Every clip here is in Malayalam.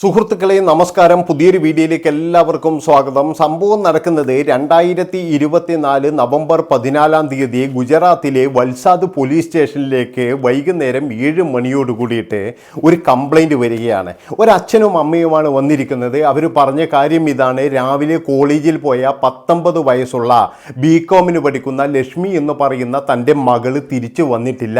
സുഹൃത്തുക്കളെ നമസ്കാരം. പുതിയൊരു വീഡിയോയിലേക്ക് എല്ലാവർക്കും സ്വാഗതം. സംഭവം നടക്കുന്നത് രണ്ടായിരത്തി ഇരുപത്തിനാല് നവംബർ പതിനാലാം തീയതി ഗുജറാത്തിലെ വൽസാദ് പോലീസ് സ്റ്റേഷനിലേക്ക് വൈകുന്നേരം ഏഴ് മണിയോട് കൂടിയിട്ട് ഒരു കംപ്ലൈന്റ് വരികയാണ്. ഒരച്ഛനും അമ്മയുമാണ് വന്നിരിക്കുന്നത്. അവർ പറഞ്ഞ കാര്യം ഇതാണ്. രാവിലെ കോളേജിൽ പോയ പത്തൊമ്പത് വയസ്സുള്ള ബി കോമിന് പഠിക്കുന്ന ലക്ഷ്മി എന്ന് പറയുന്ന തന്റെ മകൾ തിരിച്ചു വന്നിട്ടില്ല.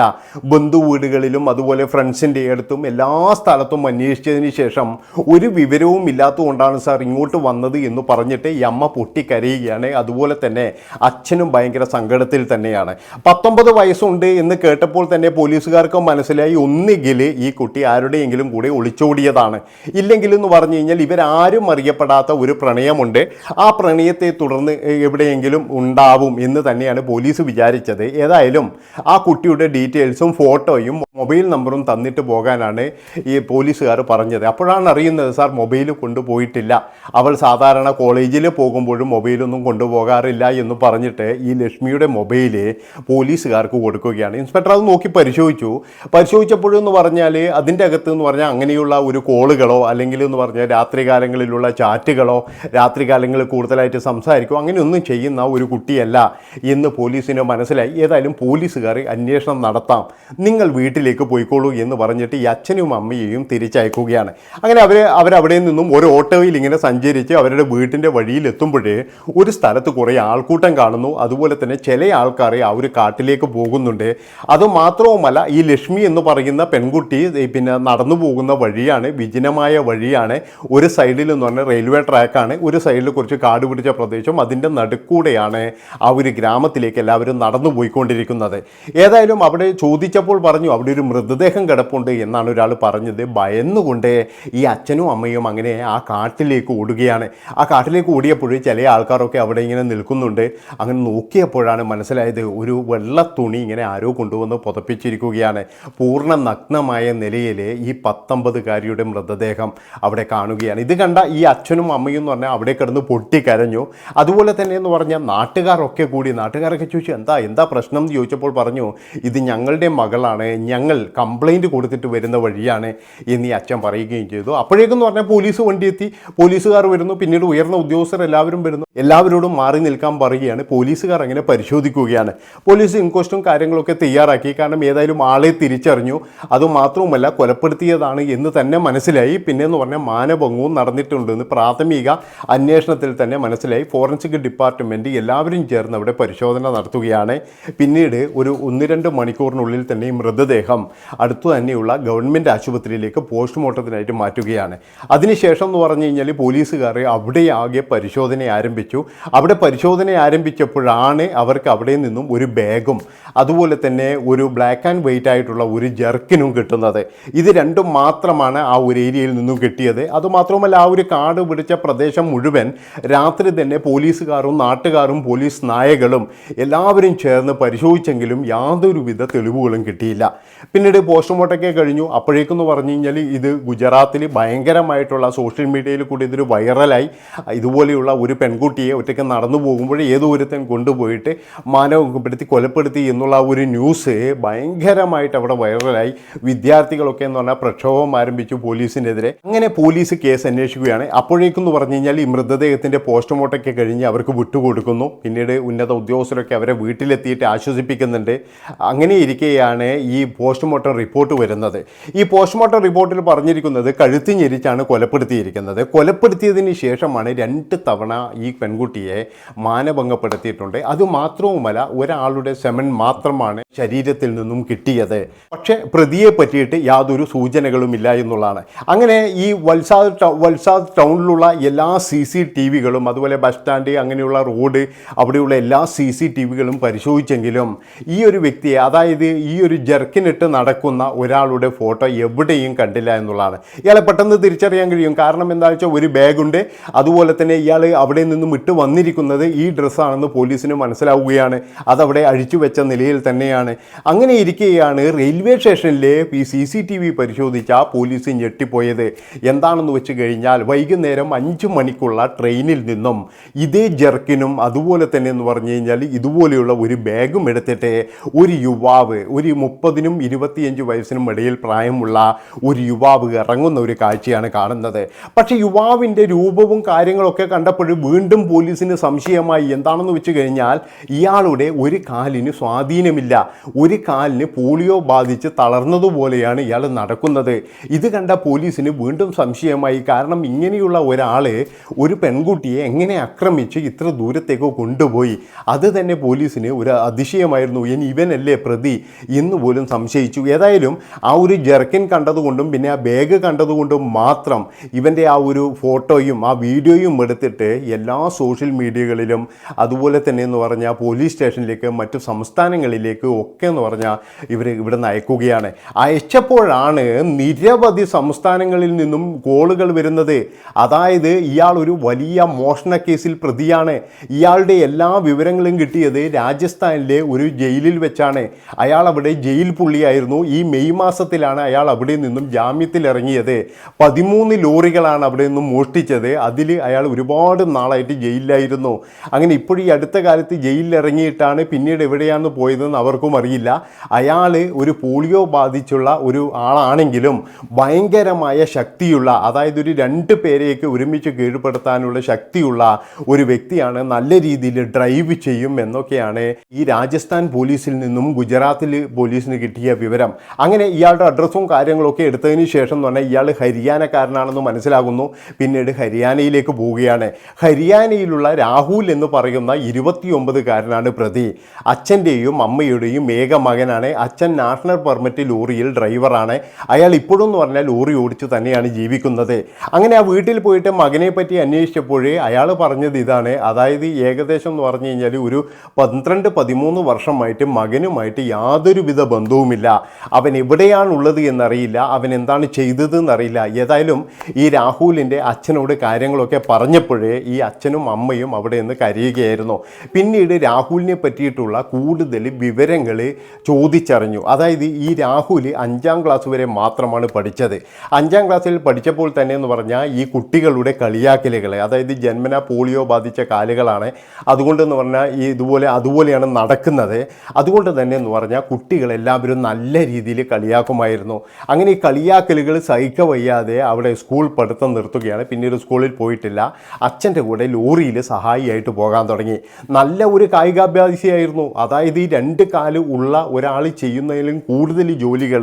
ബന്ധു വീടുകളിലും അതുപോലെ ഫ്രണ്ട്സിന്റെ അടുത്തും എല്ലാ സ്ഥലത്തും അന്വേഷിച്ചതിന് ശേഷം ഒരു വിവരവും ഇല്ലാത്തതുകൊണ്ടാണ് സാർ ഇങ്ങോട്ട് വന്നത് എന്ന് പറഞ്ഞിട്ട് ഈ അമ്മ പൊട്ടിക്കരയുകയാണ്. അതുപോലെ തന്നെ അച്ഛനും ഭയങ്കര സങ്കടത്തിൽ തന്നെയാണ്. പത്തൊമ്പത് വയസ്സുണ്ട് എന്ന് കേട്ടപ്പോൾ തന്നെ പോലീസുകാർക്ക് മനസ്സിലായി. ഒന്നുകിൽ ഈ കുട്ടി ആരുടെയെങ്കിലും കൂടെ ഒളിച്ചോടിയതാണ്. ഇല്ലെങ്കിൽ എന്ന് പറഞ്ഞു കഴിഞ്ഞാൽ ഇവരാരും അറിയപ്പെടാത്ത ഒരു പ്രണയമുണ്ട്. ആ പ്രണയത്തെ തുടർന്ന് എവിടെയെങ്കിലും ഉണ്ടാവും എന്ന് തന്നെയാണ് പോലീസ് വിചാരിച്ചത്. ഏതായാലും ആ കുട്ടിയുടെ ഡീറ്റെയിൽസും ഫോട്ടോയും മൊബൈൽ നമ്പറും തന്നിട്ട് പോകാനാണ് ഈ പോലീസുകാർ പറഞ്ഞത്. അപ്പോഴാണ് അറിയുന്നത് സാർ മൊബൈൽ കൊണ്ടുപോയിട്ടില്ല. അവൾ സാധാരണ കോളേജിൽ പോകുമ്പോഴും മൊബൈലൊന്നും കൊണ്ടുപോകാറില്ല എന്ന് പറഞ്ഞിട്ട് ഈ ലക്ഷ്മിയുടെ മൊബൈൽ പോലീസുകാർക്ക് കൊടുക്കുകയാണ്. ഇൻസ്പെക്ടർ അത് നോക്കി പരിശോധിച്ചു. പരിശോധിച്ചപ്പോഴെന്ന് പറഞ്ഞാൽ അതിന്റെ അകത്ത് എന്ന് പറഞ്ഞാൽ അങ്ങനെയുള്ള ഒരു കോളുകളോ അല്ലെങ്കിൽ എന്ന് പറഞ്ഞാൽ രാത്രികാലങ്ങളിലുള്ള ചാറ്റുകളോ രാത്രികാലങ്ങളിൽ കൂടുതലായിട്ട് സംസാരിക്കുകയോ അങ്ങനെയൊന്നും ചെയ്യുന്ന ഒരു കുട്ടിയല്ല എന്ന് പോലീസിന് മനസ്സിലായി. ഏതായാലും പോലീസുകാർ അന്വേഷണം നടത്താം. നിങ്ങൾ വീട്ടിലേക്ക് പോയിക്കോളൂ എന്ന് പറഞ്ഞിട്ട് ഈ അച്ഛനും അമ്മയെയും തിരിച്ചയക്കുകയാണ്. അങ്ങനെ അവർ അവരവിടെ നിന്നും ഒരു ഓട്ടോയിൽ ഇങ്ങനെ സഞ്ചരിച്ച് അവരുടെ വീട്ടിന്റെ വഴിയിൽ എത്തുമ്പോഴേ ഒരു സ്ഥലത്ത് കുറേ ആൾക്കൂട്ടം കാണുന്നു. അതുപോലെ തന്നെ ചില ആൾക്കാർ ആ ഒരു കാട്ടിലേക്ക് പോകുന്നുണ്ട്. അതുമാത്രവുമല്ല ഈ ലക്ഷ്മി എന്ന് പറയുന്ന പെൺകുട്ടി പിന്നെ നടന്നു പോകുന്ന വഴിയാണ് വിജനമായ വഴിയാണ്. ഒരു സൈഡിൽ എന്ന് പറഞ്ഞാൽ റെയിൽവേ ട്രാക്കാണ്. ഒരു സൈഡിൽ കുറച്ച് കാട് പിടിച്ച പ്രദേശം. അതിന്റെ നടുക്കൂടെയാണ് ആ ഒരു ഗ്രാമത്തിലേക്ക് എല്ലാവരും നടന്നു പോയിക്കൊണ്ടിരിക്കുന്നത്. ഏതായാലും അവിടെ ചോദിച്ചപ്പോൾ പറഞ്ഞു അവിടെ ഒരു മൃതദേഹം കിടപ്പുണ്ട് എന്നാണ് ഒരാൾ പറഞ്ഞത്. ഭയന്നുകൊണ്ട് ഈ അച്ഛനും അമ്മയും അങ്ങനെ ആ കാട്ടിലേക്ക് ഓടുകയാണ്. ആ കാട്ടിലേക്ക് ഓടിയപ്പോൾ ചില ആൾക്കാരൊക്കെ അവിടെ ഇങ്ങനെ നിൽക്കുന്നുണ്ട്. അങ്ങനെ നോക്കിയപ്പോഴാണ് മനസ്സിലായത് ഒരു വെള്ള തുണി ഇങ്ങനെ ആരോ കൊണ്ടുവന്ന് പുതപ്പിച്ചിരിക്കുകയാണ്. പൂർണ നഗ്നമായ നിലയിൽ ഈ പത്തൊമ്പതുകാരിയുടെ മൃതദേഹം അവിടെ കാണുകയാണ്. ഇത് കണ്ട ഈ അച്ഛനും അമ്മയും എന്ന് പറഞ്ഞാൽ അവിടെ കിടന്ന് പൊട്ടിക്കരഞ്ഞു. അതുപോലെ തന്നെ എന്ന് പറഞ്ഞാൽ നാട്ടുകാരൊക്കെ കൂടി നാട്ടുകാരൊക്കെ ചോദിച്ചു എന്താ എന്താ പ്രശ്നം? എന്ന് ചോദിച്ചപ്പോൾ പറഞ്ഞു ഇത് ഞങ്ങളുടെ മകളാണ്. ഞങ്ങൾ കംപ്ലൈന്റ് കൊടുത്തിട്ട് വരുന്ന വഴിയാണ്. എന്നീ അച്ഛൻ പറയുകയും ചെയ്തു. അപ്പോഴേക്കെന്ന് പറഞ്ഞാൽ പോലീസ് വണ്ടി എത്തി പോലീസുകാർ വരുന്നു പിന്നീട് ഉയർന്ന ഉദ്യോഗസ്ഥർ എല്ലാവരും വരുന്നു. എല്ലാവരോടും മാറി നിൽക്കാൻ പറയുകയാണ്. പോലീസുകാർ അങ്ങനെ പരിശോധിക്കുകയാണ്. പോലീസ് ഇൻക്വസ്റ്റും കാര്യങ്ങളൊക്കെ തയ്യാറാക്കി. കാരണം ഏതായാലും ആളെ തിരിച്ചറിഞ്ഞു. അതുമാത്രവുമല്ല കൊലപ്പെടുത്തിയതാണ് എന്ന് തന്നെ മനസ്സിലായി. പിന്നെ എന്ന് പറഞ്ഞാൽ മാനഭംഗവും നടന്നിട്ടുണ്ടെന്ന് പ്രാഥമിക അന്വേഷണത്തിൽ തന്നെ മനസ്സിലായി. ഫോറൻസിക് ഡിപ്പാർട്ട്മെന്റ് എല്ലാവരും ചേർന്ന് അവിടെ പരിശോധന നടത്തുകയാണ്. പിന്നീട് ഒരു ഒന്ന് രണ്ട് മണിക്കൂറിനുള്ളിൽ തന്നെ ഈ മൃതദേഹം അടുത്തു തന്നെയുള്ള ഗവൺമെന്റ് ആശുപത്രിയിലേക്ക് പോസ്റ്റ്മോർട്ടത്തിനായിട്ട് മാറ്റുകയാണ്. അതിനുശേഷം എന്ന് പറഞ്ഞു കഴിഞ്ഞാൽ പോലീസുകാർ അവിടെ ആകെ പരിശോധന ആരംഭിച്ചു. അവിടെ പരിശോധന ആരംഭിച്ചപ്പോഴാണ് അവർക്ക് അവിടെ നിന്നും ഒരു ബാഗും അതുപോലെ തന്നെ ഒരു ബ്ലാക്ക് ആൻഡ് വൈറ്റ് ആയിട്ടുള്ള ഒരു ജർക്കിനും കിട്ടുന്നത്. ഇത് രണ്ടും മാത്രമാണ് ആ ഒരു ഏരിയയിൽ നിന്നും കിട്ടിയത്. അതുമാത്രവുമല്ല ആ ഒരു കാട് പിടിച്ച പ്രദേശം മുഴുവൻ രാത്രി തന്നെ പോലീസുകാരും നാട്ടുകാരും പോലീസ് നായകളും എല്ലാവരും ചേർന്ന് പരിശോധിച്ചെങ്കിലും യാതൊരുവിധ തെളിവുകളും കിട്ടിയില്ല. പിന്നീട് പോസ്റ്റ്മോർട്ടമൊക്കെ കഴിഞ്ഞു. അപ്പോഴേക്കെന്ന് പറഞ്ഞു കഴിഞ്ഞാൽ ഇത് ഗുജറാത്തിൽ ഭയങ്കരമായിട്ടുള്ള സോഷ്യൽ മീഡിയയിൽ കൂടി ഇതൊരു വൈറലായി. ഇതുപോലെയുള്ള ഒരു പെൺകുട്ടിയെ ഒറ്റയ്ക്ക് നടന്നു പോകുമ്പോൾ ഏതോ ഒരുത്തൻ കൊണ്ടുപോയിട്ട് മാനവപ്പെടുത്തി കൊലപ്പെടുത്തി എന്നുള്ള ഒരു ന്യൂസ് ഭയങ്കരമായിട്ട് അവിടെ വൈറലായി. വിദ്യാർത്ഥികളൊക്കെ എന്ന് പറഞ്ഞാൽ പ്രക്ഷോഭം ആരംഭിച്ചു പോലീസിനെതിരെ. അങ്ങനെ പോലീസ് കേസ് അന്വേഷിക്കുകയാണ്. അപ്പോഴേക്കെന്ന് പറഞ്ഞു കഴിഞ്ഞാൽ ഈ മൃതദേഹത്തിന്റെ പോസ്റ്റ്മോർട്ടമൊക്കെ കഴിഞ്ഞ് അവർക്ക് വിട്ടുകൊടുക്കുന്നു. പിന്നീട് ഉന്നത ഉദ്യോഗസ്ഥരൊക്കെ അവരെ വീട്ടിലെത്തിയിട്ട് ആശ്വസിപ്പിക്കുന്നുണ്ട്. അങ്ങനെ ഇരിക്കെയാണ് ഈ പോസ്റ്റ്മോർട്ടം റിപ്പോർട്ട് വരുന്നത്. ഈ പോസ്റ്റ്മോർട്ടം റിപ്പോർട്ടിൽ പറഞ്ഞിരിക്കുന്നത് കഴുത്തി ഞെരിച്ചാണ് കൊലപ്പെടുത്തിയിരിക്കുന്നത്. കൊലപ്പെടുത്തിയതിന് ശേഷമാണ് രണ്ട് തവണ ഈ പെൺകുട്ടിയെ മാനഭംഗപ്പെടുത്തിയിട്ടുണ്ട്. അതുമാത്രവുമല്ല ഒരാളുടെ സെമൻ മാത്രമാണ് ശരീരത്തിൽ നിന്നും കിട്ടിയത്. പക്ഷേ പ്രതിയെ പറ്റിയിട്ട് യാതൊരു സൂചനകളുമില്ല എന്നുള്ളതാണ്. അങ്ങനെ ഈ വൽസാദ് വൽസാദ് ടൗണിലുള്ള എല്ലാ സി സി ടി വികളും അതുപോലെ ബസ് സ്റ്റാൻഡ് അങ്ങനെയുള്ള റോഡ് അവിടെയുള്ള എല്ലാ സി സി ടി വികളും പരിശോധിച്ചെങ്കിലും ഈ ഒരു വ്യക്തിയെ അതായത് ഈ ഒരു ജർക്കിനിട്ട് നടക്കുന്ന ഒരാളുടെ ഫോട്ടോ എവിടെയും കണ്ടില്ല എന്നുള്ളതാണ്. ഇയാളെ പെട്ടെന്ന് തിരിച്ചറിയാൻ കഴിയും. കാരണം എന്താ വെച്ചാൽ ഒരു ബാഗുണ്ട്. അതുപോലെ തന്നെ ഇയാൾ അവിടെ നിന്നും വിട്ട് വന്നിരിക്കുന്നത് ഈ ഡ്രസ്സാണെന്ന് പോലീസിന് മനസ്സിലാവുകയാണ്. അതവിടെ അഴിച്ചു വെച്ച നിലയിൽ തന്നെയാണ്. അങ്ങനെ ഇരിക്കുകയാണ് റെയിൽവേ സ്റ്റേഷനിലെ ഈ സി സി ടി വി പരിശോധിച്ച പോലീസ് ഞെട്ടിപ്പോയത്. എന്താണെന്ന് വെച്ച് കഴിഞ്ഞാൽ വൈകുന്നേരം അഞ്ച് മണിക്കുള്ള ട്രെയിനിൽ നിന്നും ഇതേ ജർക്കിനും അതുപോലെ തന്നെ എന്ന് പറഞ്ഞു കഴിഞ്ഞാൽ ഇതുപോലെയുള്ള ഒരു ബാഗും എടുത്തിട്ട് ഒരു യുവാവ് ഒരു മുപ്പതിനും ഇരുപത്തിയഞ്ച് വയസ്സിനും ഇടയിൽ പ്രായമുള്ള ഒരു യുവാവ് ഇറങ്ങുന്ന ഒരു കാഴ്ചയാണ് കാണുന്നത്. പക്ഷേ യുവാവിന്റെ രൂപവും കാര്യങ്ങളൊക്കെ കണ്ടപ്പോൾ വീണ്ടും പോലീസിന് സംശയമായി. എന്താണെന്ന് വെച്ച് കഴിഞ്ഞാൽ ഇയാളുടെ ഒരു കാലിന് സ്വാധീനമില്ല. ഒരു കാലിന് പോളിയോ ബാധിച്ച് തളർന്നതുപോലെയാണ് ഇയാൾ നടക്കുന്നത്. ഇത് കണ്ട പോലീസിന് വീണ്ടും സംശയമായി. കാരണം ഇങ്ങനെയുള്ള ഒരാൾ ഒരു പെൺകുട്ടിയെ എങ്ങനെ ആക്രമിച്ച് ഇത്ര ദൂരത്തേക്ക് കൊണ്ടുപോയി? അത് തന്നെ പോലീസിന് ഒരു അതിശയമായിരുന്നു. ഇനി ഇവനല്ലേ പ്രതി? എന്ന് പോലും സംശയിച്ചു. ഏതായാലും ആ ഒരു ജെർക്കിൻ കണ്ടതുകൊണ്ടും പിന്നെ ആ ബാഗ് കണ്ടതുകൊണ്ടും മാത്രം ഇവന്റെ ആ ഒരു ഫോട്ടോയും ആ വീഡിയോയും എടുത്തിട്ട് എല്ലാ സോഷ്യൽ മീഡിയകളിലും അതുപോലെ തന്നെ എന്ന് പറഞ്ഞാൽ പോലീസ് സ്റ്റേഷനിലേക്ക് മറ്റു സംസ്ഥാനങ്ങളിലേക്ക് ഒക്കെ എന്ന് പറഞ്ഞാൽ ഇവർ ഇവിടെ നിന്ന് അയക്കുകയാണ് അയച്ചപ്പോഴാണ് നിരവധി സംസ്ഥാനങ്ങളിൽ നിന്നും കോളുകൾ വരുന്നത്. അതായത് ഇയാൾ ഒരു വലിയ മോഷണ കേസിൽ പ്രതിയാണ്. ഇയാളുടെ എല്ലാ വിവരങ്ങളും കിട്ടിയത് രാജസ്ഥാനിലെ ഒരു ജയിലിൽ വെച്ചാണ്. അയാൾ അവിടെ ജയിൽ പുള്ളിയായിരുന്നു. ഈ മെയ് മാസത്തിലാണ് അയാൾ അവിടെ നിന്നും ജാമ്യത്തിൽ ഇറങ്ങിയത് പതിമൂന്ന് ലോറികളാണ് അവിടെ നിന്ന് മോഷ്ടിച്ചത്. അതിൽ അയാൾ ഒരുപാട് നാളായിട്ട് ജയിലിലായിരുന്നു. അങ്ങനെ ഇപ്പോൾ ഈ അടുത്ത കാലത്ത് ജയിലിലിറങ്ങിയിട്ടാണ് പിന്നീട് എവിടെയാണ് പോയതെന്ന് അവർക്കും അറിയില്ല. അയാൾ ഒരു പോളിയോ ബാധിച്ചുള്ള ഒരു ആളാണെങ്കിലും ഭയങ്കരമായ ശക്തിയുള്ള അതായത് ഒരു രണ്ട് പേരെയൊക്കെ ഒരുമിച്ച് കീഴ്പ്പെടുത്താനുള്ള ശക്തിയുള്ള ഒരു വ്യക്തിയാണ് നല്ല രീതിയിൽ ഡ്രൈവ് ചെയ്യും എന്നൊക്കെയാണ് ഈ രാജസ്ഥാൻ പോലീസിൽ നിന്നും ഗുജറാത്തിൽ പോലീസിന് കിട്ടിയ വിവരം. അങ്ങനെ ഇയാളുടെ അഡ്രസ്സും കാര്യങ്ങളൊക്കെ എടുത്തതിന് ശേഷം എന്ന് പറഞ്ഞാൽ ഇയാൾ ഹരിയാനക്കാരനാണെന്ന് മനസ്സിലാകുന്നു. പിന്നീട് ഹരിയാനയിലേക്ക് പോവുകയാണ്. ഹരിയാനയിലുള്ള രാഹുൽ എന്ന് പറയുന്ന ഇരുപത്തിയൊമ്പതുകാരനാണ് പ്രതി. അച്ഛന്റെയും അമ്മയുടെയും ഏക മകനാണ് അച്ഛൻ നാഷണൽ പെർമിറ്റ് ലോറിയിൽ ഡ്രൈവറാണ്. അയാൾ ഇപ്പോഴും എന്ന് പറഞ്ഞാൽ ലോറി ഓടിച്ച് തന്നെയാണ് ജീവിക്കുന്നത്. അങ്ങനെ ആ വീട്ടിൽ പോയിട്ട് മകനെ പറ്റി അന്വേഷിച്ചപ്പോഴേ അയാൾ പറഞ്ഞത് ഇതാണ്. അതായത് ഏകദേശം എന്ന് പറഞ്ഞു കഴിഞ്ഞാൽ ഒരു പന്ത്രണ്ട് പതിമൂന്ന് വർഷമായിട്ട് മകനുമായിട്ട് യാതൊരുവിധ ബന്ധവുമില്ല. അവൻ എവിടെയാണുള്ളത് എന്നറിയില്ല. അവൻ എന്താണ് ചെയ്തത് എന്നറിയില്ല ഏതായാലും ഈ രാഹുലിന്റെ അച്ഛനോട് കാര്യങ്ങളൊക്കെ പറഞ്ഞപ്പോഴേ ഈ അച്ഛനും അമ്മയും അവിടെ നിന്ന് കരയുകയായിരുന്നു. പിന്നീട് രാഹുലിനെ പറ്റിയിട്ടുള്ള കൂടുതൽ വിവരങ്ങൾ ചോദിച്ചറിഞ്ഞു. അതായത് ഈ രാഹുൽ അഞ്ചാം ക്ലാസ് വരെ മാത്രമാണ് പഠിച്ചത്. അഞ്ചാം ക്ലാസ്സിൽ പഠിച്ചപ്പോൾ തന്നെ എന്ന് പറഞ്ഞാൽ ഈ കുട്ടികളുടെ കളിയാക്കലുകൾ അതായത് ജന്മന പോളിയോ ബാധിച്ച കാലുകളാണ് അതുകൊണ്ടെന്ന് പറഞ്ഞാൽ ഈ ഇതുപോലെ അതുപോലെയാണ് നടക്കുന്നത്. അതുകൊണ്ട് തന്നെ എന്ന് പറഞ്ഞാൽ കുട്ടികളെല്ലാവരും നല്ല രീതിയിൽ കളിയാക്കുമായിരുന്നു. അങ്ങനെ ഈ കളിയാക്കലുകൾ സഹിക്ക വയ്യാതെ അവിടെ സ്കൂൾ പഠിത്തം നിർത്തുകയാണ്. പിന്നീട് സ്കൂളിൽ പോയിട്ടില്ല. അച്ഛന്റെ കൂടെ ലോറിയിൽ സഹായിയായിട്ട് പോകാൻ തുടങ്ങി. നല്ല ഒരു കായികാഭ്യാസിയായിരുന്നു. അതായത് ഈ രണ്ട് കാൽ ഉള്ള ഒരാൾ ചെയ്യുന്നതിലും കൂടുതൽ ജോലികൾ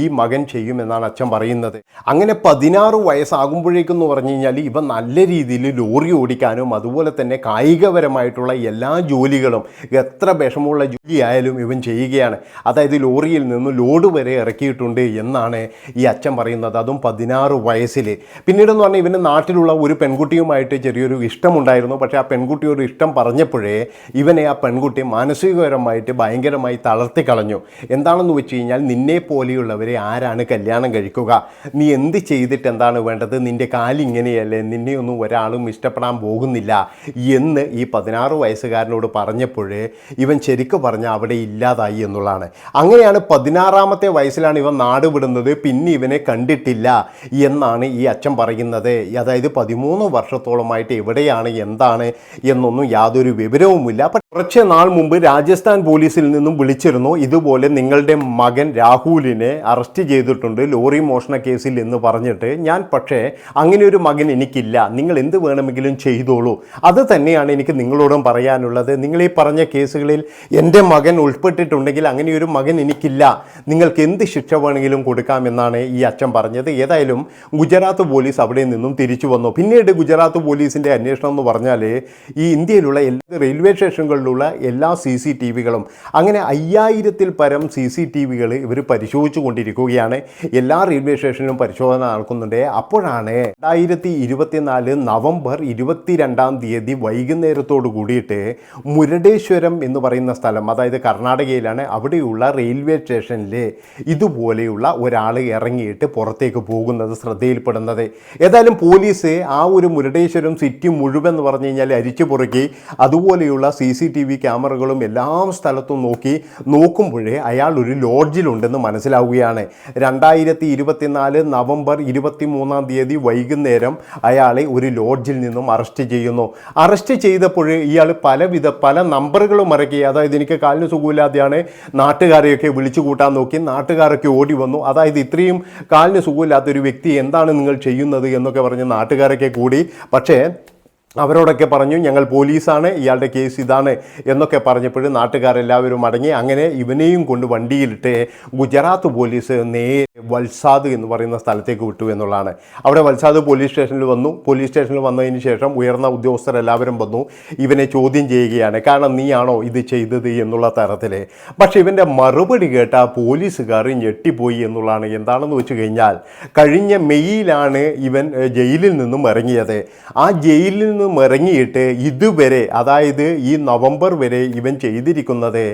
ഈ മകൻ ചെയ്യുമെന്നാണ് അച്ഛൻ പറയുന്നത്. അങ്ങനെ പതിനാറ് വയസ്സാകുമ്പോഴേക്കെന്ന് പറഞ്ഞു കഴിഞ്ഞാൽ ഇവ നല്ല രീതിയിൽ ലോറി ഓടിക്കാനും അതുപോലെ തന്നെ കായികപരമായിട്ടുള്ള എല്ലാ ജോലികളും എത്ര വിഷമമുള്ള ജോലിയായാലും ഇവൻ ചെയ്യുകയാണ്. അതായത് ലോറിയിൽ നിന്ന് ലോഡ് വരെ ഇറക്കിയിട്ടുണ്ട് എന്നാണ് ഈ അച്ഛൻ പറയുന്നത്. അതും പതിനാറ് വയസ്സിൽ പിന്നീടെന്ന് പറഞ്ഞാൽ ഇവന്റെ നാട്ടിലുള്ള ഒരു പെൺകുട്ടിയുമായിട്ട് ചെറിയൊരു ഇഷ്ടമുണ്ടായിരുന്നു. പക്ഷേ ആ പെൺകുട്ടിയോട് ഇഷ്ടം പറഞ്ഞപ്പോഴേ ഇവനെ ആ പെൺകുട്ടി മാനസികപരമായിട്ട് ഭയങ്കരമായി തളർത്തി കളഞ്ഞു. എന്താണെന്ന് വെച്ച് കഴിഞ്ഞാൽ നിന്നെ പോലെയുള്ളവരെ ആരാണ് കല്യാണം കഴിക്കുക? നീ എന്ത് ചെയ്തിട്ട് എന്താണ് വേണ്ടത്? നിന്റെ കാലിങ്ങനെയല്ലേ? നിന്നെയൊന്നും ഒരാളും ഇഷ്ടപ്പെടാൻ പോകുന്നില്ല എന്ന് ഈ പതിനാറ് വയസ്സുകാരനോട് പറഞ്ഞപ്പോഴേ ഇവൻ ശരിക്കും പറഞ്ഞാൽ അവിടെ ഇല്ലാതായി എന്നുള്ളതാണ്. അങ്ങനെയാണ് പതിനാറാമത്തെ വയസ്സിലാണ് ഇവൻ നാട് വിടുന്നത്. പിന്നെ ഇവനെ കണ്ടിട്ടില്ല. എന്നാണ് ഈ അച്ഛൻ പറയുന്നത്. അതായത് പതിമൂന്ന് വർഷത്തോളമായിട്ട് എവിടെയാണ് എന്താണ് എന്നൊന്നും യാതൊരു വിവരവുമില്ല. കുറച്ച് നാൾ മുമ്പ് രാജസ്ഥാൻ പോലീസിൽ നിന്നും വിളിച്ചിരുന്നു. ഇതുപോലെ നിങ്ങളുടെ മകൻ രാഹുലിനെ അറസ്റ്റ് ചെയ്തിട്ടുണ്ട് ലോറി മോഷണ കേസിൽ എന്ന് പറഞ്ഞിട്ട്. ഞാൻ പക്ഷേ അങ്ങനെ ഒരു മകൻ എനിക്കില്ല. നിങ്ങൾ എന്ത് വേണമെങ്കിലും ചെയ്തോളൂ. അത് തന്നെയാണ് എനിക്ക് നിങ്ങളോടും പറയാനുള്ളത്. നിങ്ങൾ ഈ പറഞ്ഞ കേസുകളിൽ എന്റെ മകൻ ഉൾപ്പെട്ടിട്ടുണ്ടെങ്കിൽ അങ്ങനെ ഒരു മകൻ എനിക്കില്ല. നിങ്ങൾക്ക് എന്ത് ശിക്ഷ വേണമെങ്കിലും കൊടുക്കാമെന്നാണ് ഈ അച്ഛൻ പറഞ്ഞത്. ഏതായാലും ഗുജറാത്ത് പോലീസ് അവിടെ നിന്നും തിരിച്ചു വന്നു. പിന്നീട് ഗുജറാത്ത് പോലീസിന്റെ അന്വേഷണം എന്ന് പറഞ്ഞാൽ ഈ ഇന്ത്യയിലുള്ള എല്ലാ റെയിൽവേ സ്റ്റേഷനുകളിലുള്ള എല്ലാ സി സി ടി വികളും അങ്ങനെ അയ്യായിരത്തിൽ പരം സി സി ടി വികൾ ഇവർ പരിശോധിച്ചു കൊണ്ടിരിക്കുകയാണ് എല്ലാ റെയിൽവേ സ്റ്റേഷനിലും പരിശോധന നടക്കുന്നുണ്ട്. അപ്പോഴാണ് രണ്ടായിരത്തി ഇരുപത്തിനാല് നവംബർ ഇരുപത്തിരണ്ടാം തീയതി വൈകുന്നേരത്തോട് കൂടിയിട്ട് മുരടേശ്വരം എന്ന് പറയുന്ന സ്ഥലം അതായത് കർണാടകയിലാണ് അവിടെയുള്ള റെയിൽവേ സ്റ്റേഷനിൽ ഇതുപോലെയുള്ള ഒരാൾ ഇറങ്ങിയിട്ട് പുറത്തേക്ക് പോകുന്നത് ശ്രദ്ധയിൽപ്പെടുന്നത്. ഏതായാലും പോലീസ് ആ ഒരു മുരടേശ്വരം സിറ്റി മുഴുവൻ എന്ന് പറഞ്ഞു കഴിഞ്ഞാൽ അരിച്ചു പുറക്കി അതുപോലെയുള്ള സി സി ടി വി ക്യാമറകളും എല്ലാ സ്ഥലത്തും നോക്കി നോക്കുമ്പോഴേ അയാൾ ഒരു ലോഡ്ജിലുണ്ടെന്ന് മനസ്സിലാവുകയാണ്. രണ്ടായിരത്തി ഇരുപത്തിനാല് നവംബർ ഇരുപത്തി മൂന്നാം തീയതി വൈകുന്നേരം അയാളെ ഒരു ലോഡ്ജിൽ നിന്നും അറസ്റ്റ് ചെയ്യുന്നു. അറസ്റ്റ് ചെയ്തപ്പോൾ ഇയാൾ പലവിധ പല നമ്പറുകളും ഇറക്കി അതായത് എനിക്ക് കാലിന് സുഖമില്ലാതെയാണ് നാട്ടുകാരെയൊക്കെ വിളിച്ചു കൂട്ടാൻ നോക്കി നാട്ടുകാരൊക്കെ ഓടി വന്നു. അതായത് ഇത്രയും കാലിന് സുഖമില്ലാത്ത ഒരു വ്യക്തി എന്താണ് നിങ്ങൾ ചെയ്യുന്നത് എന്നൊക്കെ പറഞ്ഞ് നാട്ടുകാരൊക്കെ കൂടി. പക്ഷേ അവരോടൊക്കെ പറഞ്ഞു ഞങ്ങൾ പോലീസാണ് ഇയാളുടെ കേസ് ഇതാണ് എന്നൊക്കെ പറഞ്ഞപ്പോൾ നാട്ടുകാരെല്ലാവരും അടങ്ങി അങ്ങനെ ഇവനെയും കൊണ്ട് വണ്ടിയിലിട്ട് ഗുജറാത്ത് പോലീസ് നേരെ വത്സാദ് എന്ന് പറയുന്ന സ്ഥലത്തേക്ക് വിട്ടു എന്നുള്ളതാണ്. അവിടെ വത്സാദ് പോലീസ് സ്റ്റേഷനിൽ വന്നു. പോലീസ് സ്റ്റേഷനിൽ വന്നതിന് ശേഷം ഉയർന്ന ഉദ്യോഗസ്ഥരെല്ലാവരും വന്നു ഇവനെ ചോദ്യം ചെയ്യുകയാണ് കാരണം നീയാണോ ഇത് ചെയ്തത്? എന്നുള്ള തരത്തിൽ പക്ഷേ ഇവന്റെ മറുപടി കേട്ട പോലീസുകാർ ഞെട്ടിപ്പോയി എന്നുള്ളതാണ്. എന്താണെന്ന് വെച്ച് കഴിഞ്ഞാൽ കഴിഞ്ഞ മെയ്യിലാണ് ഇവൻ ജയിലിൽ നിന്നും ഇറങ്ങിയത്. ആ ജയിലിൽ നിന്നും ഇറങ്ങിയിട്ട് ഇതുവരെ അതായത് ഈ നവംബർ വരെ ഇവൻ ചെയ്തിരിക്കുന്നത്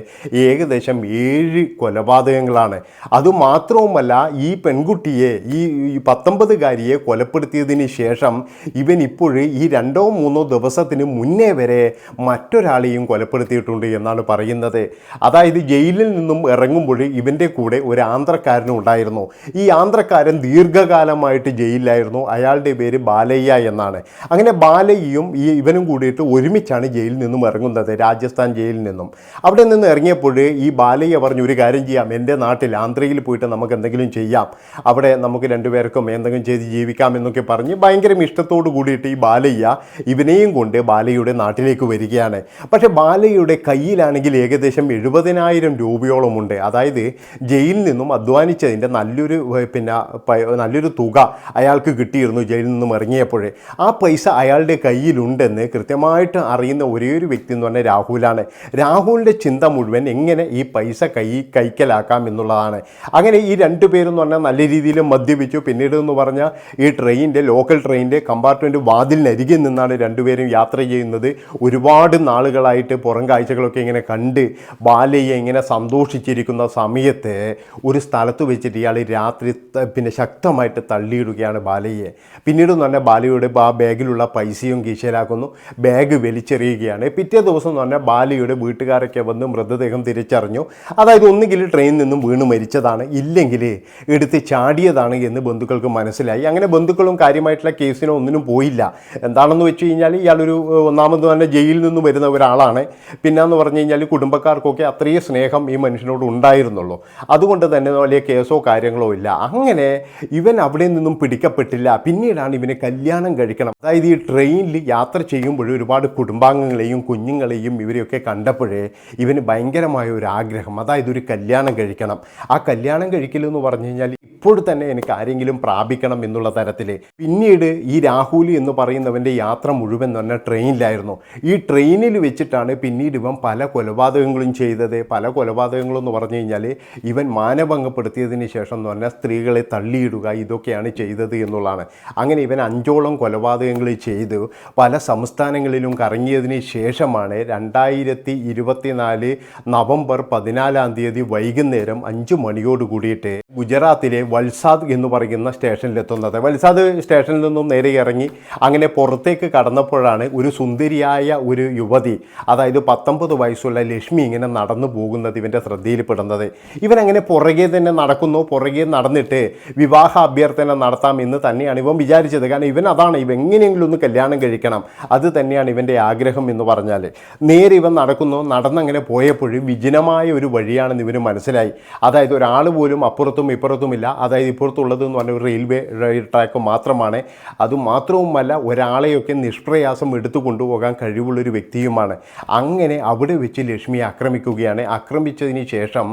ഏകദേശം ഏഴ് കൊലപാതകങ്ങളാണ്. അതുമാത്രവുമല്ല ഈ പെൺകുട്ടിയെ ഈ പത്തൊമ്പതുകാരിയെ കൊലപ്പെടുത്തിയതിന് ശേഷം ഇവൻ ഇപ്പോഴ് ഈ രണ്ടോ മൂന്നോ ദിവസത്തിന് മുന്നേ വരെ മറ്റൊരാളെയും കൊലപ്പെടുത്തിയിട്ടുണ്ട് എന്നാണ് പറയുന്നത്. അതായത് ജയിലിൽ നിന്നും ഇറങ്ങുമ്പോൾ ഇവന്റെ കൂടെ ഒരു ആന്ധ്രക്കാരനും ഉണ്ടായിരുന്നു. ഈ ആന്ധ്രക്കാരൻ ദീർഘകാലമായിട്ട് ജയിലിലായിരുന്നു. അയാളുടെ പേര് ബാലയ്യ എന്നാണ്. അങ്ങനെ ബാലയ്യയും ഈ ഇവനും കൂടിയിട്ട് ഒരുമിച്ചാണ് ജയിലിൽ നിന്നും ഇറങ്ങുന്നത് രാജസ്ഥാൻ ജയിലിൽ നിന്നും. അവിടെ നിന്ന് ഇറങ്ങിയപ്പോൾ ഈ ബാലയ്യ പറഞ്ഞു ഒരു കാര്യം ചെയ്യാം എന്റെ നാട്ടിൽ ആന്ധ്രയിൽ പോയിട്ട് നമുക്ക് എന്തെങ്കിലും ചെയ്യാം. അവിടെ നമുക്ക് രണ്ടുപേർക്കും എന്തെങ്കിലും ചെയ്ത് ജീവിക്കാം എന്നൊക്കെ പറഞ്ഞ് ഭയങ്കര ഇഷ്ടത്തോട് കൂടിയിട്ട് ഈ ബാലയ്യ ഇവനെയും കൊണ്ട് ബാലയുടെ നാട്ടിലേക്ക് വരികയാണ്. പക്ഷേ ബാലയുടെ കയ്യിലാണെങ്കിൽ ഏകദേശം എഴുപതിനായിരം രൂപയോളമുണ്ട് അതായത് ജയിലിൽ നിന്നും അധ്വാനിച്ചതിന്റെ നല്ലൊരു പിന്നെ നല്ലൊരു തുക അയാൾക്ക് കിട്ടിയിരുന്നു ജയിലിൽ നിന്നും ഇറങ്ങിയപ്പോഴേ ആ പൈസ അയാളുടെ കയ്യിലുണ്ടെന്ന് കൃത്യമായിട്ട് അറിയുന്ന ഒരേ ഒരു വ്യക്തി എന്ന് പറഞ്ഞാൽ രാഹുലാണ്. രാഹുലിന്റെ ചിന്ത മുഴുവൻ എങ്ങനെ ഈ പൈസ കൈ കൈക്കലാക്കാം എന്നുള്ളതാണ്. അങ്ങനെ ഈ രണ്ട് പേരെന്ന് പറഞ്ഞാൽ നല്ല രീതിയിൽ മദ്യപിച്ചു. പിന്നീട് എന്ന് പറഞ്ഞാൽ ഈ ട്രെയിനിന്റെ ലോക്കൽ ട്രെയിനിന്റെ കമ്പാർട്ട്മെന്റ് വാതിലിനരികിൽ നിന്നാണ് രണ്ടുപേരും യാത്ര ചെയ്യുന്നത്. ഒരുപാട് നാളുകളായിട്ട് പുറം കാഴ്ചകളൊക്കെ ഇങ്ങനെ കണ്ട് ബാലയെ ഇങ്ങനെ സന്തോഷിച്ചിരിക്കുന്ന സമയത്ത് ഒരു സ്ഥലത്ത് വെച്ചിട്ട് ഇയാൾ രാത്രി പിന്നെ ശക്തമായിട്ട് തള്ളിയിടുകയാണ് ബാലയെ. പിന്നീട് എന്ന് പറഞ്ഞാൽ ബാലയുടെ ആ ബാഗിലുള്ള പൈസയും കീശയിലാക്കുന്നു. ബാഗ് വലിച്ചെറിയുകയാണ്. പിറ്റേ ദിവസം എന്ന് പറഞ്ഞാൽ ബാലിയുടെ വീട്ടുകാരൊക്കെ വന്ന് മൃതദേഹം തിരിച്ചറിഞ്ഞു. അതായത് ഒന്നുകിൽ ട്രെയിനിൽ നിന്നും വീണ് മരിച്ചതാണ് ഇല്ലെങ്കിൽ എടുത്ത് ചാടിയതാണ് എന്ന് ബന്ധുക്കൾക്ക് മനസ്സിലായി. അങ്ങനെ ബന്ധുക്കളും കാര്യമായിട്ടുള്ള കേസിനോ ഒന്നിനും പോയില്ല. എന്താണെന്ന് വെച്ച് കഴിഞ്ഞാൽ ഇയാളൊരു ഒന്നാമത് തന്നെ ജയിലിൽ നിന്ന് വരുന്ന ഒരാളാണ്. പിന്നെന്ന് പറഞ്ഞു കഴിഞ്ഞാൽ കുടുംബക്കാർക്കൊക്കെ അത്രയും സ്നേഹം ഈ മനുഷ്യനോട് ഉണ്ടായിരുന്നുള്ളൂ. അതുകൊണ്ട് തന്നെ വലിയ കേസോ കാര്യങ്ങളോ ഇല്ല. അങ്ങനെ ഇവൻ അവിടെ നിന്നും പിടിക്കപ്പെട്ടില്ല. പിന്നീടാണ് ഇവനെ കല്യാണം കഴിക്കണം. അതായത് ഈ ട്രെയിനിൽ യാത്ര ചെയ്യുമ്പോൾ ഒരുപാട് കുടുംബാംഗങ്ങളെയും കുഞ്ഞുങ്ങളെയും ഇവരെയൊക്കെ കണ്ടപ്പോഴേ ഇവന് ഭയങ്കരമായ ഒരു ആഗ്രഹം. അതായത് ഒരു കല്യാണം കഴിക്കണം. ആ കല്യാണം കഴിക്കലെന്ന് പറഞ്ഞു കഴിഞ്ഞാൽ ഇപ്പോൾ തന്നെ എനിക്ക് ആരെങ്കിലും പ്രാപിക്കണം എന്നുള്ള തരത്തിൽ പിന്നീട് ഈ രാഹുലി എന്ന് പറയുന്നവന്റെ യാത്ര മുഴുവൻ തന്നെ ട്രെയിനിലായിരുന്നു. ഈ ട്രെയിനിൽ വെച്ചിട്ടാണ് പിന്നീട് ഇവൻ പല കൊലപാതകങ്ങളും ചെയ്തത്. പല കൊലപാതകങ്ങളും എന്ന് പറഞ്ഞു കഴിഞ്ഞാൽ ഇവൻ മാനഭംഗപ്പെടുത്തിയതിന് ശേഷം എന്ന് പറഞ്ഞാൽ സ്ത്രീകളെ തള്ളിയിടുക ഇതൊക്കെയാണ് ചെയ്തത് എന്നുള്ളതാണ്. അങ്ങനെ ഇവൻ അഞ്ചോളം കൊലപാതകങ്ങൾ ചെയ്തു. പല സംസ്ഥാനങ്ങളിലും കറങ്ങിയതിന് ശേഷമാണ് രണ്ടായിരത്തി ഇരുപത്തിനാല് നവംബർ പതിനാലാം തീയതി വൈകുന്നേരം അഞ്ച് മണിയോട് കൂടിയിട്ട് ഗുജറാത്തിലെ വൽസാദ് എന്ന് പറയുന്ന സ്റ്റേഷനിലെത്തുന്നത്. വൽസാദ് സ്റ്റേഷനിൽ നിന്നും നേരെ ഇറങ്ങി അങ്ങനെ പുറത്തേക്ക് കടന്നപ്പോഴാണ് ഒരു സുന്ദരിയായ ഒരു യുവതി അതായത് പത്തൊമ്പത് വയസ്സുള്ള ലക്ഷ്മി ഇങ്ങനെ നടന്നു പോകുന്നത് ഇവന്റെ ശ്രദ്ധയിൽപ്പെടുന്നത്. ഇവനങ്ങനെ പുറകെ തന്നെ നടക്കുന്നു പുറകെ നടന്നിട്ട് വിവാഹ അഭ്യർത്ഥന നടത്താം എന്ന് തന്നെയാണ് ഇവൻ വിചാരിച്ചത്. കാരണം ഇവൻ അതാണ് ഇവ എങ്ങനെയെങ്കിലും ഒന്ന് കല്യാണം കഴിക്കണം അത് തന്നെയാണ് ഇവന്റെ ആഗ്രഹം എന്ന് പറഞ്ഞാൽ നേരെ ഇവൻ നടക്കുന്നു. നടന്നങ്ങനെ പോയപ്പോഴും വിജനമായ ഒരു വഴിയാണെന്ന് ഇവന് മനസ്സിലായി. അതായത് ഒരാൾ പോലും അപ്പുറത്തും ഇപ്പുറത്തുമില്ല അതായത് ഇപ്പുറത്തുള്ളത് എന്ന് പറഞ്ഞാൽ ഒരു റെയിൽവേ ട്രാക്ക് മാത്രമാണ്. അതുമാത്രവുമല്ല ഒരാളെയൊക്കെ നിഷ്പ്രയാസം എടുത്തു കൊണ്ടുപോകാൻ കഴിവുള്ളൊരു വ്യക്തിയുമാണ്. അങ്ങനെ അവിടെ വെച്ച് ലക്ഷ്മിയെ ആക്രമിക്കുകയാണ്. ആക്രമിച്ചതിന് ശേഷം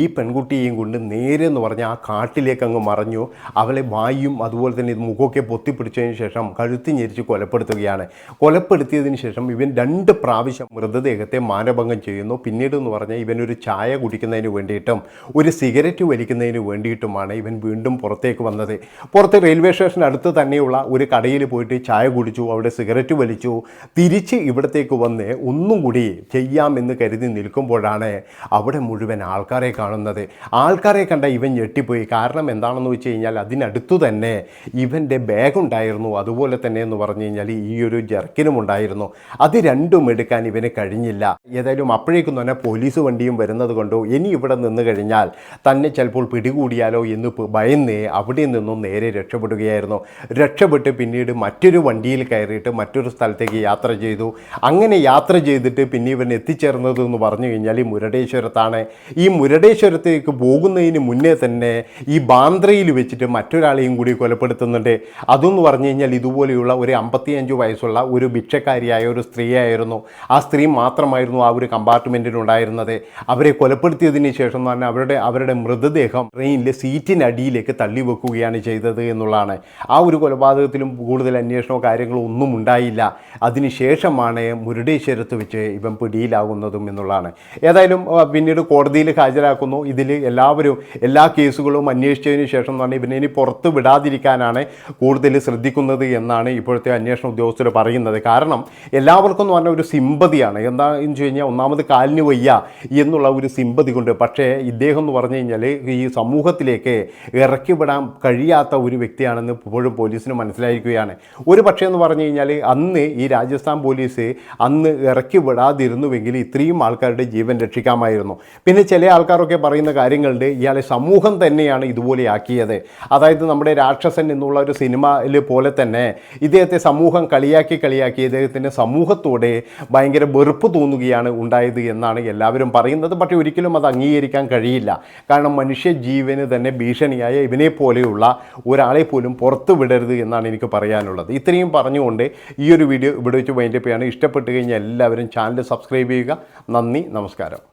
ഈ പെൺകുട്ടിയെയും കൊണ്ട് നേരെ എന്ന് പറഞ്ഞാൽ ആ കാട്ടിലേക്ക് അങ്ങ് മറഞ്ഞു. അവളെ വായും അതുപോലെ തന്നെ ഇത് മുഖമൊക്കെ പൊത്തിപ്പിടിച്ചതിന് ശേഷം കഴുത്തി ഞെരിച്ച് കൊലപ്പെടുത്തുകയാണ്. കൊലപ്പെടുത്തിയതിന് ശേഷം ഇവൻ രണ്ട് പ്രാവശ്യം മൃതദേഹത്തെ മാനഭംഗം ചെയ്യുന്നു. പിന്നീട് എന്ന് പറഞ്ഞാൽ ഇവനൊരു ചായ കുടിക്കുന്നതിന് വേണ്ടിയിട്ടും ഒരു സിഗരറ്റ് വലിക്കുന്നതിന് വേണ്ടിയിട്ടുമാണ് ഇവൻ വീണ്ടും പുറത്തേക്ക് വന്നത്. പുറത്ത് റെയിൽവേ സ്റ്റേഷൻ അടുത്ത് തന്നെയുള്ള ഒരു കടയിൽ പോയിട്ട് ചായ കുടിച്ചു അവിടെ സിഗരറ്റ് വലിച്ചു. തിരിച്ച് ഇവിടത്തേക്ക് വന്ന് ഒന്നും കൂടി ചെയ്യാമെന്ന് കരുതി നിൽക്കുമ്പോഴാണ് അവിടെ മുഴുവൻ ആൾക്കാരെ കാണുന്നത്. ആൾക്കാരെ കണ്ട ഇവൻ ഞെട്ടിപ്പോയി. കാരണം എന്താണെന്ന് വെച്ച് കഴിഞ്ഞാൽ അതിനടുത്തു തന്നെ ഇവന്റെ ബാഗ് ഉണ്ടായിരുന്നു. അതുപോലെ തന്നെ എന്ന് പറഞ്ഞു കഴിഞ്ഞാൽ ഈ ഒരു ജർക്കിനും ഉണ്ടായിരുന്നു. അത് രണ്ടും എടുക്കാൻ ഇവന് കഴിഞ്ഞില്ല. ഏതായാലും അപ്പോഴേക്കും തന്നെ പോലീസ് വണ്ടിയും വരുന്നത് കൊണ്ടോ. ഇനി ഇവിടെ നിന്ന് കഴിഞ്ഞാൽ തന്നെ ചിലപ്പോൾ പിടികൂടിയാലോ എന്ന് ഭയന്ന് അവിടെ നിന്നും നേരെ രക്ഷപ്പെടുകയായിരുന്നു. രക്ഷപ്പെട്ട് പിന്നീട് മറ്റൊരു വണ്ടിയിൽ കയറിയിട്ട് മറ്റൊരു സ്ഥലത്തേക്ക് യാത്ര ചെയ്തു. അങ്ങനെ യാത്ര ചെയ്തിട്ട് പിന്നെ ഇവൻ എത്തിച്ചേർന്നത് എന്ന് പറഞ്ഞു കഴിഞ്ഞാൽ ഈ മുരടേശ്വരത്താണ്. ഈ മുരടേശ്വരത്തേക്ക് പോകുന്നതിന് മുന്നേ തന്നെ ഈ ബാന്ദ്രയിൽ വെച്ചിട്ട് മറ്റൊരാളെയും കൂടി കൊലപ്പെടുത്തുന്നുണ്ട്. അതെന്ന് പറഞ്ഞു കഴിഞ്ഞാൽ ഇതുപോലെയുള്ള ഒരു അമ്പത്തിയഞ്ച് വയസ്സുള്ള ഒരു ഭിക്ഷക്കാരിയായ ഒരു സ്ത്രീയായിരുന്നു. ആ സ്ത്രീ മാത്രമായിരുന്നു ആ ഒരു കമ്പാർട്ട്മെന്റിലുണ്ടായിരുന്നത് അവരെ കൊലപ്പെടുത്തിയതിന് ശേഷം തന്നെ അവരുടെ അവരുടെ മൃതദേഹം ട്രെയിനിലെ സീറ്റിനടിയിലേക്ക് തള്ളി വെക്കുകയാണ് ചെയ്തത് എന്നുള്ളതാണ്. ആ ഒരു കൊലപാതകത്തിലും കൂടുതൽ അന്വേഷണമോ കാര്യങ്ങളോ ഒന്നും ഉണ്ടായില്ല. അതിനുശേഷമാണ് മുരുടേശ്വരത്ത് വെച്ച് ഇവൻ പിടിയിലാകുന്നതും എന്നുള്ളതാണ്. ഏതായാലും പിന്നീട് കോടതിയിൽ ഹാജരാക്കുന്നു. ഇതിൽ എല്ലാവരും എല്ലാ കേസുകളും അന്വേഷിച്ചതിന് ശേഷം തന്നെ ഇവനെ ഇനി പുറത്ത് വിടാതിരിക്കാനാണ് കൂടുതൽ ശ്രദ്ധിക്കുന്നത് എന്നാണ് ഇപ്പോഴത്തെ അന്വേഷണ ഉദ്യോഗസ്ഥർ പറയുന്നത്. കാരണം എല്ലാവർക്കും എന്ന് പറഞ്ഞാൽ ഒരു സിമ്പതിയാണ്. എന്താണെന്ന് വെച്ച് കഴിഞ്ഞാൽ ഒന്നാമത് കാലിന് വയ്യ എന്നുള്ള ഒരു സിമ്പതി കൊണ്ട് പക്ഷേ ഇദ്ദേഹം എന്ന് പറഞ്ഞു കഴിഞ്ഞാൽ ഈ സമൂഹത്തിലേക്ക് ഇറക്കിവിടാൻ കഴിയാത്ത ഒരു വ്യക്തിയാണെന്ന് ഇപ്പോഴും പോലീസിന് മനസ്സിലായിരിക്കുകയാണ്. ഒരു പക്ഷേ എന്ന് പറഞ്ഞു കഴിഞ്ഞാൽ അന്ന് ഈ രാജസ്ഥാൻ പോലീസ് അന്ന് ഇറക്കി വിടാതിരുന്നുവെങ്കിൽ ഇത്രയും ആൾക്കാരുടെ ജീവൻ രക്ഷിക്കാമായിരുന്നു. പിന്നെ ചില ആൾക്കാരൊക്കെ പറയുന്ന കാര്യങ്ങളുണ്ട്. ഇയാളെ സമൂഹം തന്നെയാണ് ഇതുപോലെ ആക്കിയത് അതായത് നമ്മുടെ രാക്ഷസൻ എന്നുള്ള ഒരു സിനിമയിൽ പോലെ തന്നെ ഇദ്ദേഹത്തെ സമൂഹം കളിയാക്കി കളിയാക്കി ഇദ്ദേഹത്തിന്റെ സമൂഹത്തോടെ ഭയങ്കര വെറുപ്പ് തോന്നുകയാണ് ഉണ്ടായത് എന്നാണ് എല്ലാവരും പറയുന്നത്. പക്ഷേ ഒരിക്കലും അത് അംഗീകരിക്കാൻ കഴിയില്ല. കാരണം മനുഷ്യ ജീവന് തന്നെ ഭീഷണിയായ ഇവനെ പോലെയുള്ള ഒരാളെ പോലും പുറത്തു വിടരുത് എന്നാണ് എനിക്ക് പറയാനുള്ളത്. ഇത്രയും പറഞ്ഞുകൊണ്ട് ഈ ഒരു വീഡിയോ ഇവിടെ വെച്ച് വൈൻഡപ്പ് ചെയ്യാണ് ഇഷ്ടപ്പെട്ട് കഴിഞ്ഞാൽ എല്ലാവരും ചാനൽ സബ്സ്ക്രൈബ് ചെയ്യുക. നന്ദി നമസ്കാരം.